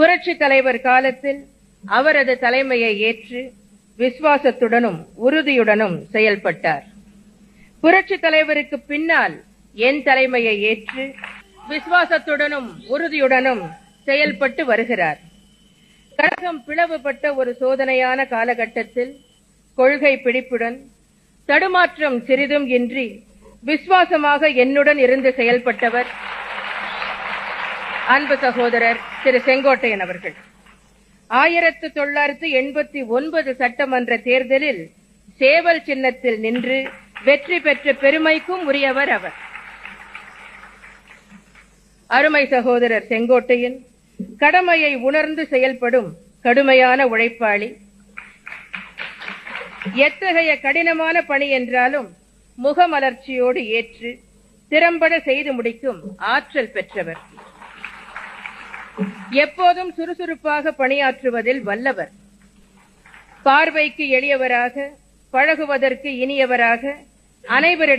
புரட்சி தலைவர் காலத்தில் அவரது தலைமையை ஏற்று விசுவாசத்துடனும் உறுதியுடனும் செயல்பட்டார். புரட்சி தலைவருக்கு பின்னால் என் தலைமையை ஏற்று விசுவாசத்துடனும் உறுதியுடனும் செயல்பட்டு வருகிறார். கழகம் பிளவுபட்ட ஒரு சோதனையான காலகட்டத்தில் கொள்கை பிடிப்புடன் தடுமாற்றம் சிறிதும் இன்றி விசுவாசமாக என்னுடன் இருந்து செயல்பட்டவர் அன்பு சகோதரர் திரு செங்கோட்டையன் அவர்கள். ஆயிரத்து தொள்ளாயிரத்து எண்பத்தி ஒன்பது சட்டமன்ற தேர்தலில் சேவல் சின்னத்தில் நின்று வெற்றி பெற்ற பெருமைக்கும் உரியவர் அவர். அருமை சகோதரர் செங்கோட்டையன் கடமையை உணர்ந்து செயல்படும் கடுமையான உழைப்பாளி. எத்தகைய கடினமான பணி என்றாலும் முகமலர்ச்சியோடு ஏற்று திறம்பட செய்து முடிக்கும் ஆற்றல் பெற்றவர். எப்போதும் சுறுசுறுப்பாக பணியாற்றுவதில் வல்லவர். பார்வைக்கு எளியவராக பழகுவதற்கு இனியவராக அனைவரிடம்